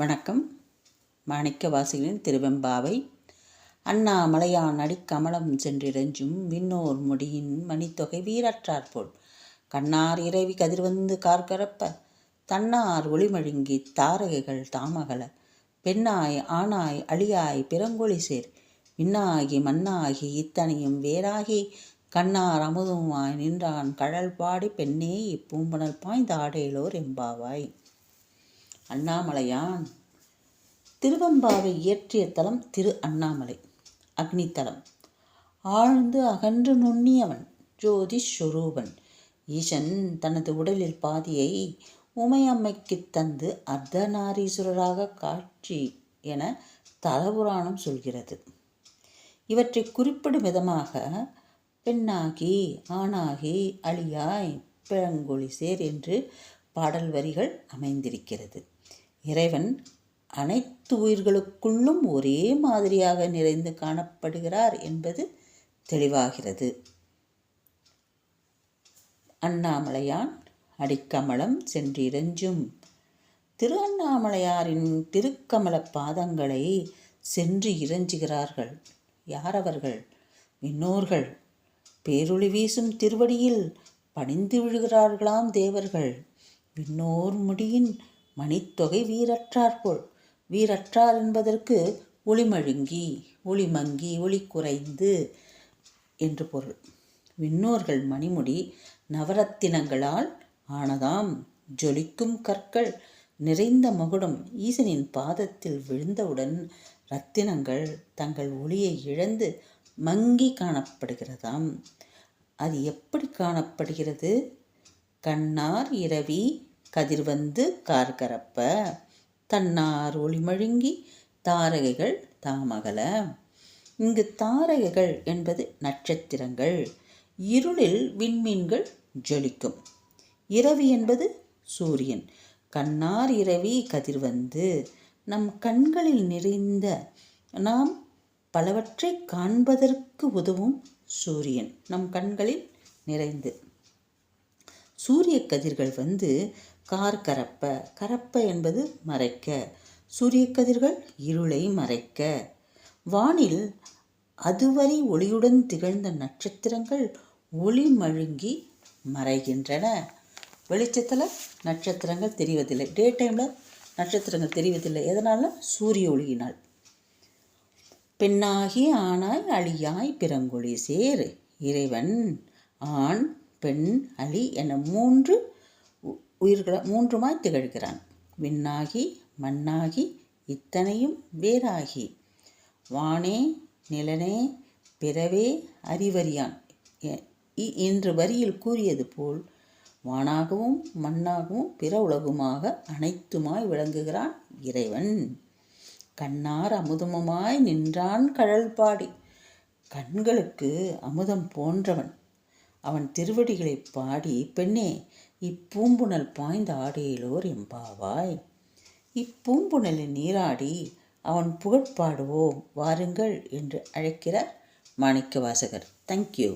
வணக்கம். மாணிக்க வாசிகளின் திருவெம்பாவை. அண்ணாமலையான் அடிக்கமலம் சென்றிரஞ்சும் விண்ணோர் முடியின் மணித்தொகை வீரற்றாற்போல் கண்ணார் இறைவி கதிர்வந்து கார்கரப்ப. தன்னார் ஒளிமழுங்கி தாரகைகள் தாமகல. பெண்ணாய் ஆணாய் அழியாய் பிறங்கொழி சேர். விண்ணாகி மண்ணாகி இத்தனையும் வேறாகி. கண்ணார் அமுதுமாய் நின்றான் கடல் பாடி பெண்ணே. இப்பூம்பனல் பாய்ந்தாடேலோர் எம்பாவாய். அண்ணாமலையான் திருவம்பாவை இயற்றிய தலம் திரு அண்ணாமலை அக்னித்தலம். ஆழ்ந்து அகன்று நுண்ணியவன் ஜோதி ஸ்வரூபன் ஈசன் தனது உடலில் பாதியை உமையம்மைக்கு தந்து அர்த்தநாரீஸ்வரராக காட்சி என தலபுராணம் சொல்கிறது. இவற்றை குறிப்பிடும் விதமாக பெண்ணாகி ஆணாகி அழியாய் பிழங்கொழி சேர் என்று பாடல் வரிகள் அமைந்திருக்கிறது. இறைவன் அனைத்து உயிர்களுக்குள்ளும் ஒரே மாதிரியாக நிறைந்து காணப்படுகிறார் என்பது தெளிவாகிறது. அண்ணாமலையான் அடிக்கமலம் சென்றிரஞ்சும். திரு அண்ணாமலையாரின் திருக்கமல பாதங்களை சென்று இறைஞ்சுகிறார்கள். யாரவர்கள்? விண்ணோர்கள் பேரொளி வீசும் திருவடியில் பணிந்து விழுகிறார்களாம் தேவர்கள். விண்ணோர் முடியின் மணித்தொகை வீரற்றார்போல். வீரற்றார் என்பதற்கு ஒளிமழுங்கி ஒளிமங்கி ஒளி குறைந்து என்று பொருள். விண்ணோர்கள் மணிமுடி நவரத்தினங்களால் ஆனதாம். ஜொலிக்கும் கற்கள் நிறைந்த மகுடம் ஈசனின் பாதத்தில் விழுந்தவுடன் ரத்தினங்கள் தங்கள் ஒளியை இழந்து மங்கி காணப்படுகிறதாம். அது எப்படி காணப்படுகிறது? கண்ணார் இரவி கதிர் வந்து கார்கரப்ப. தன்னார் ஒளிமழுங்கி தாரகைகள் தாமகல. இங்கு தாரகைகள் என்பது நட்சத்திரங்கள். இருளில் விண்மீன்கள் ஜொலிக்கும். இரவி என்பது சூரியன். கண்ணார் இரவி கதிர்வந்து நம் கண்களில் நிறைந்த நாம் பலவற்றை காண்பதற்கு உதவும் சூரியன். நம் கண்களில் நிறைந்து சூரிய கதிர்கள் வந்து கார் கரப்ப. கரப்ப என்பது மறைக்க. சூரிய கதிர்கள் இருளை மறைக்க. வானில் அதுவரை ஒளியுடன் திகழ்ந்த நட்சத்திரங்கள் ஒளி மழுங்கி மறைகின்றன. வெளிச்சத்தில் நட்சத்திரங்கள் தெரிவதில்லை. டே டைமில் நட்சத்திரங்கள் தெரிவதில்லை. எதனால்? சூரிய ஒளியினால். பெண்ணாகி ஆனாய் அழியாய் பிறங்கொழி சேர். இறைவன் ஆண் பெண் அலி என மூன்று உயிர்களை மூன்றுமாய் திகழ்கிறான். விண்ணாகி மண்ணாகி இத்தனையும் வேறாகி. வானே நிலனே பிறவே அறிவறியான். இன்று வரியில் கூறியது போல் வானாகவும் மண்ணாகவும் பிற உலகுமாக அனைத்துமாய் விளங்குகிறான் இறைவன். கண்ணார் அமுதமுமாய் நின்றான் கழல்பாடி கண்களுக்கு அமுதம் போன்றவன். அவன் திருவடிகளை பாடி பெண்ணே இப்பூம்புணல் பாய்ந்த ஆடியிலோர் எம்பாவாய்? இப்பூம்புணலில் நீராடி அவன் புகழ்பாடுவோம் வாருங்கள் என்று அழைக்கிறார் மாணிக்க வாசகர் தேங்க்யூ